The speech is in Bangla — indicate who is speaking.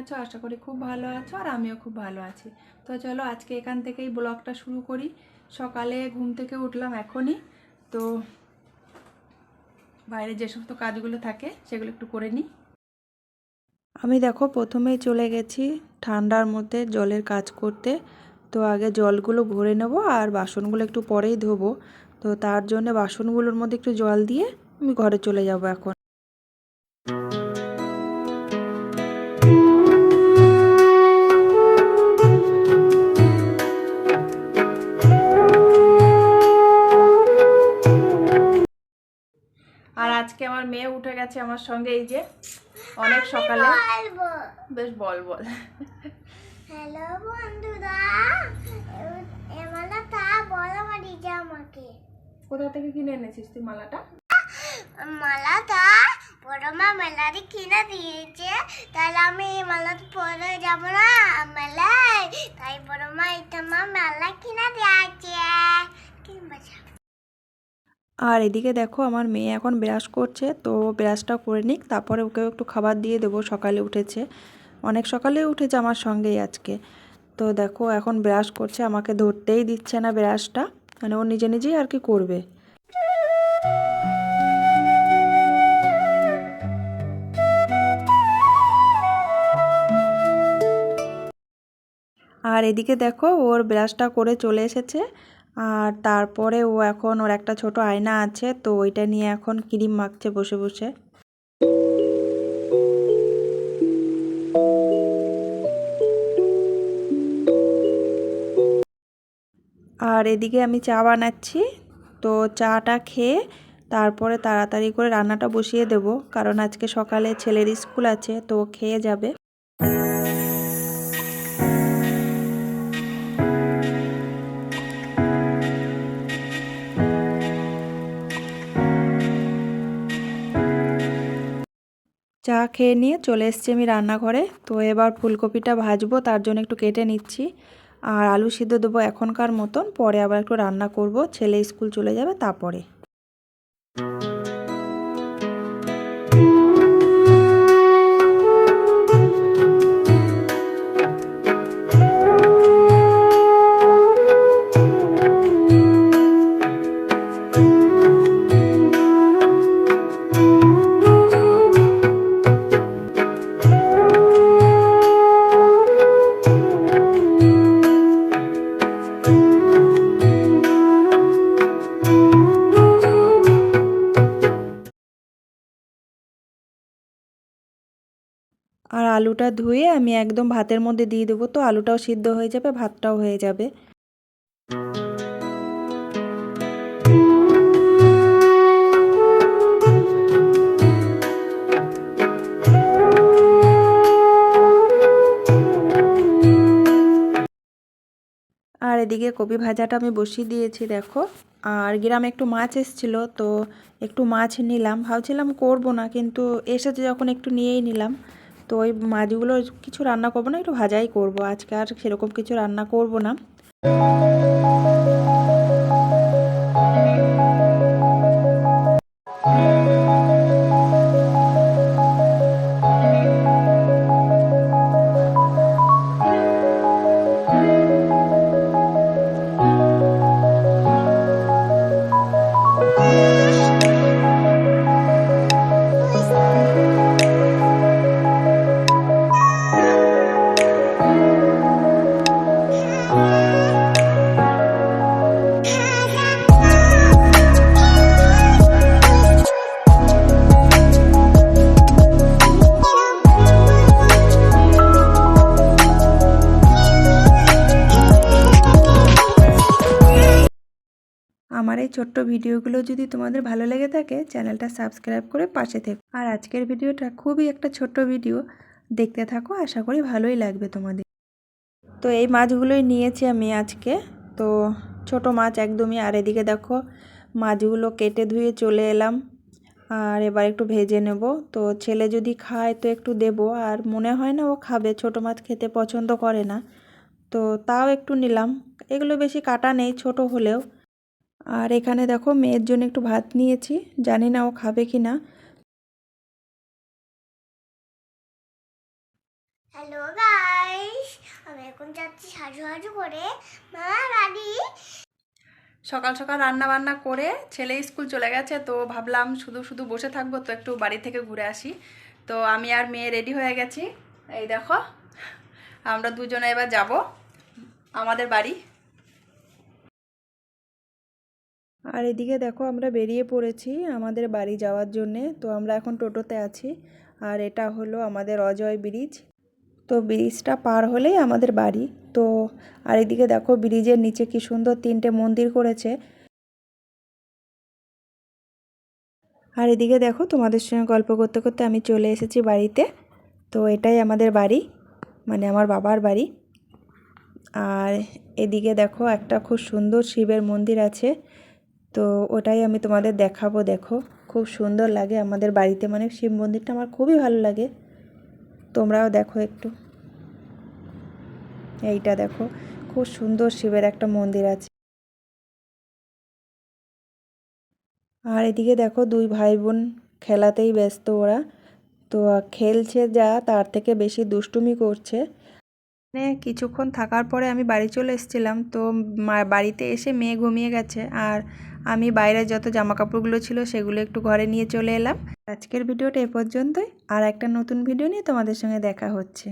Speaker 1: আছো? আশা করি খুব ভালো আছো আর আমিও খুব ভালো আছি। তো চলো আজকে এখান থেকেই ব্লগটা শুরু করি। সকালে ঘুম থেকে উঠলাম এখনই। তো বাইরে যে সমস্ত কাজগুলো থাকে সেগুলো একটু করে নিই। আমি দেখো প্রথমেই চলে গেছি ঠান্ডার মধ্যে জলের কাজ করতে। তো আগে জলগুলো ভরে নেব আর বাসনগুলো একটু পরেই ধোবো। তো তার জন্য বাসনগুলোর মধ্যে একটু জল দিয়ে আমি ঘরে চলে যাব এখন। মেয়ে উঠে গেছে আমার সঙ্গে এই যে অনেক সকালে। বেশ বল বল।
Speaker 2: হ্যালো বন্ধুরা। এমালা তা বলো মারিছে আমাকে।
Speaker 1: কোথা থেকে কিনে এনেছিস তুই মালাটা?
Speaker 2: মালাটা বড় মা মেলারি কিনে দিয়েছে। তাহলে আমি এই মালাটা পরে যাব না মেলায়? তাই বড় মা এটা মা মেলা কিনে দিয়েছে। কিনবা যাব।
Speaker 1: আর এদিকে দেখো আমার মেয়ে এখন ব্রাশ করছে, তো ব্রাশটা করে নিক, তারপরে ওকে একটু খাবার দিয়ে দেবো, সকালে উঠেছে। অনেক সকালে উঠেছে আমার সঙ্গেই আজকে। তো দেখো এখন ব্রাশ করছে, আমাকে ধরতেই দিচ্ছে না ব্রাশটা মানে ও নিজে নিজেই আর কি করবে। আর এদিকে দেখো ওর ব্রাশটা করে চলে এসেছে আর তারপরে ও এখন ওর একটা ছোট আয়না আছে, তো ওইটা নিয়ে এখন ক্রিম মাখছে বসে বসে। আর এদিকে আমি চা বানাচ্ছি, তো চাটা খেয়ে তারপরে তাড়াতাড়ি করে রান্নাটা বসিয়ে দেব, কারণ আজকে সকালে ছেলের স্কুল আছে, তো খেয়ে যাবে। চা খেয়ে নিয়ে চলে এসেছি আমি রান্নাঘরে। তো এবার ফুলকপিটা ভাজবো, তার জন্য একটু কেটে নিচ্ছি। আর আলু সিদ্ধ দেবো এখনকার মতন, পরে আবার একটু রান্না করব। ছেলে স্কুল চলে যাবে, তারপরে। আলুটা ধুয়ে আমি একদম ভাতের মধ্যে দিয়ে দেবো। তো আলুটাও সিদ্ধ হয়ে যাবে, ভাতটাও হয়ে যাবে। আর এদিকে কপি ভাজাটা আমি বসিয়ে দিয়েছি, দেখো। আর গ্রামে একটু মাছ এসেছিল, তো একটু মাছ নিলাম। ভাবছিলাম করব না, কিন্তু এসেছে যখন একটু নিয়েই নিলাম। তো ওই মাছগুলো কিছু রান্না করব না, একটু ভাজাই করব। আজকে আর সেরকম কিছু রান্না করব না। ছোট্ট ভিডিওগুলো যদি তোমাদের ভালো লেগে থাকে, চ্যানেলটা সাবস্ক্রাইব করে পাশে থেকো। আর আজকের ভিডিওটা খুবই একটা ছোট্ট ভিডিও। দেখতে থাকো, আশা করি ভালোই লাগবে তোমাদের। তো এই মাছগুলোই নিয়েছি আমি আজকে। তো ছোট মাছ একদমই, আর এদিকে দেখো মাছগুলো কেটে ধুয়ে চলে এলাম। আর এবার একটু ভেজে নেব। তো ছেলে যদি খায় তো একটু দেব। আর মনে হয় না ও খাবে, ছোট মাছ খেতে পছন্দ করে না। তো তাও একটু নিলাম। এগুলো বেশি কাটা নেই, ছোট হলেও। আর এখানে দেখো মেয়ের জন্য একটু ভাত নিয়েছি। জানি না ও খাবে কি না।
Speaker 2: হ্যালো যাচ্ছি সাজু সাজু করে। মামা বাড়ি
Speaker 1: সকাল সকাল রান্না বান্না করে ছেলে স্কুল চলে গেছে তো ভাবলাম শুধু শুধু বসে থাকব তো একটু বাড়ি থেকে ঘুরে আসি। তো আমি আর মেয়ে রেডি হয়ে গেছি। এই দেখো আমরা দুজনে এবার যাব আমাদের বাড়ি। আর এদিকে দেখো আমরা বেরিয়ে পড়েছি আমাদের বাড়ি যাওয়ার জন্যে। তো আমরা এখন টোটোতে আছি। আর এটা হলো আমাদের অজয় ব্রিজ। তো ব্রিজটা পার হলেই আমাদের বাড়ি। তো আর এদিকে দেখো ব্রিজের নিচে কি সুন্দর তিনটে মন্দির করেছে। আর এদিকে দেখো তোমাদের সঙ্গে গল্প করতে করতে আমি চলে এসেছি বাড়িতে। তো এটাই আমাদের বাড়ি মানে আমার বাবার বাড়ি। আর এদিকে দেখো একটা খুব সুন্দর শিবের মন্দির আছে। তো ওটাই আমি তোমাদের দেখাবো, দেখো। খুব সুন্দর লাগে আমাদের বাড়িতে মানে শিব মন্দিরটা আমার খুবই ভালো লাগে। তোমরাও দেখো একটু। এইটা দেখো, খুব সুন্দর শিবের একটা মন্দির আছে। আর এদিকে দেখো, দুই ভাই বোন খেলাতেই ব্যস্ত ওরা। তো খেলছে যা, তার থেকে বেশি দুষ্টুমি করছে। মানে কিছুক্ষণ থাকার পরে আমি বাড়ি চলে এসেছিলাম, তো বাড়িতে এসে মেয়ে ঘুমিয়ে গেছে। আর আমি বাইরে যত জামা কাপড়গুলো ছিল সেগুলো একটু ঘরে নিয়ে চলে এলাম। আজকের ভিডিওটা এ পর্যন্তই। আর একটা নতুন ভিডিও নিয়ে তোমাদের সঙ্গে দেখা হচ্ছে।